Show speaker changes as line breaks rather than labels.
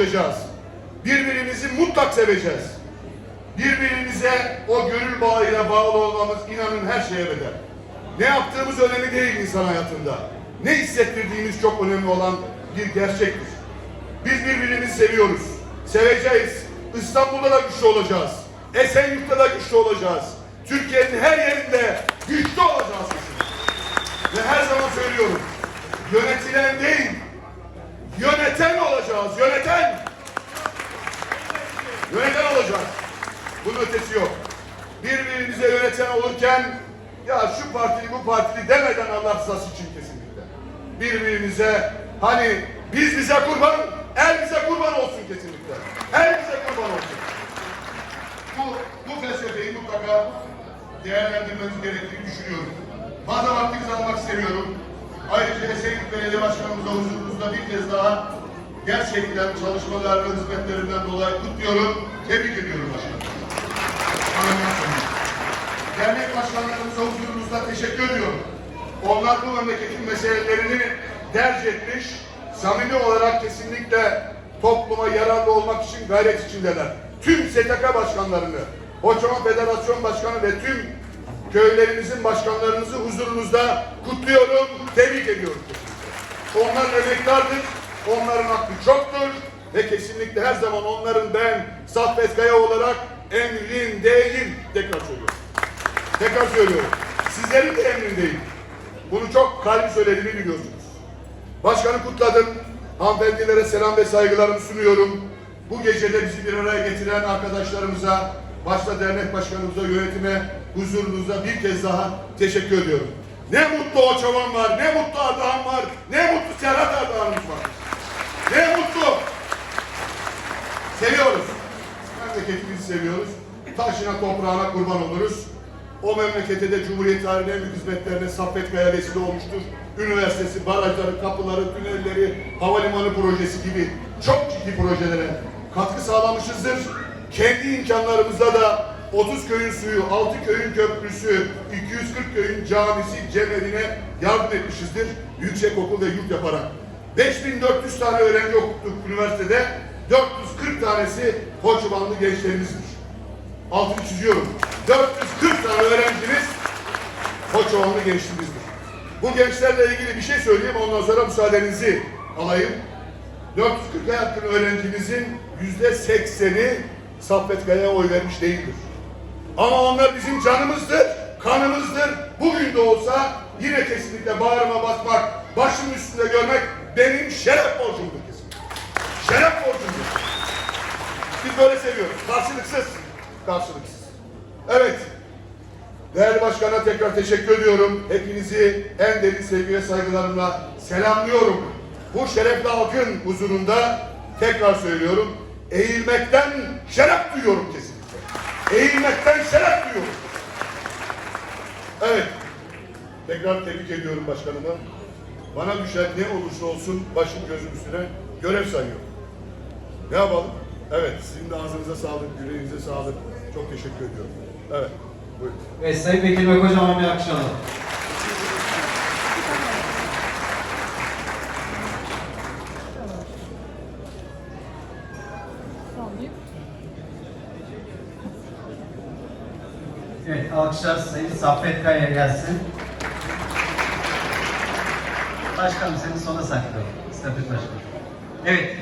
konuşacağız. Birbirimizi mutlak seveceğiz. Birbirimize o gönül bağıyla bağlı olmamız inanın her şeye bedel. Ne yaptığımız önemli değil insan hayatında. Ne hissettirdiğimiz çok önemli olan bir gerçektir. Biz birbirimizi seviyoruz. Seveceğiz. İstanbul'da da güçlü olacağız. Esenyurt'ta da güçlü olacağız. Türkiye'nin her yerinde güçlü olacağız. Ve her zaman söylüyorum. Yönetilen değil, yöneten olacağız. Yöneten. Yöneten olacağız. Bunun ötesi yok. Birbirimize yöneten olurken ya şu partili bu partili demeden Allah rızası için kesinlikle. Birbirimize hani biz bize kurban, el bize kurban olsun kesinlikle. El bize kurban olsun. Bu, bu felsefeyi mutlaka değerlendirmemiz gerektiğini düşünüyorum. Fazla vaktinizi almak istemiyorum. Ayrıca Esenyurt Belediye Başkanımıza huzurunuzda bir kez daha gerçekten çalışmalar ve hizmetlerinden dolayı kutluyorum. Tebrik ediyorum başkanım. Dernek başkanlarımıza huzurunuzda teşekkür ediyorum. Onlar bu memleketin meselelerini derc etmiş, samimi olarak kesinlikle topluma yararlı olmak için gayret içindeler. Tüm STK başkanlarını, Kocaman Federasyon Başkanı ve tüm köylerimizin başkanlarınızı huzurunuzda kutluyorum, tebrik ediyorum. Onlar emektardır, onların hakkı çoktur ve kesinlikle her zaman onların ben Saffet Kaya olarak emrindeyim. Tekrar söylüyorum. Tekrar söylüyorum. Sizlerin de emrindeyim. Bunu çok kalbi söylediğimi biliyorsunuz. Başkanı kutladım. Hanımefendilere selam ve saygılarımı sunuyorum. Bu gecede bizi bir araya getiren arkadaşlarımıza, başta dernek başkanımıza, yönetime, huzurunuza bir kez daha teşekkür ediyorum. Ne mutlu o çoban var, ne mutlu Ardahan var, ne mutlu Serhat Ardahan'ımız var. Ne mutlu. Seviyoruz. Memleketimizi seviyoruz. Taşına toprağına kurban oluruz. O memlekete de Cumhuriyet tarihinin en büyük hizmetlerine Saffet Kaya vesile olmuştur. Üniversitesi, barajları, kapıları, tünelleri, havalimanı projesi gibi çok ciddi projelere katkı sağlamışızdır. Kendi imkanlarımızda da 30 köyün suyu, 6 köyün köprüsü, 240 köyün camisi, cemevine yardım etmişizdir. Yüksek okul ve yurt yaparak. 5400 tane öğrenci okuttuk üniversitede. 440 tanesi Koçubanlı gençlerimizdir. Altını çiziyorum. 440 tane öğrencimiz Koçoğanlı gençliğimizdir. Bu gençlerle ilgili bir şey söyleyeyim ondan sonra müsaadenizi alayım. 440'a yakın öğrencimizin yüzde sekseni Saffet oy vermiş değildir. Ama onlar bizim canımızdır, kanımızdır. Bugün de olsa yine kesinlikle bağrıma basmak, başımın üstünde görmek benim şeref borcumdur kesinlikle. Şeref borcumdur. Biz böyle seviyoruz. Karşılıksız. Karşılıksız. Evet. Değerli başkana tekrar teşekkür ediyorum. Hepinizi en derin sevgi ve saygılarımla selamlıyorum. Bu şerefli halkın huzurunda tekrar söylüyorum. Eğilmekten şeref duyuyorum kesinlikle. Eğilmekten şeref duyuyorum. Evet. Tekrar tebrik ediyorum başkanıma. Bana düşen ne olursa olsun başım gözüm üstüne görev sayıyorum. Ne yapalım? Evet, sizin de ağzınıza sağlık, yüreğinize sağlık. Çok teşekkür ediyorum. Evet, buyurun.
Evet Sayın Bekir Bey kocaman bir alkış. Evet alkışlar Sayın Saffet Kaya'ya gelsin. Başkanım seni sona saklıyorum. Saffet Başkanım. Evet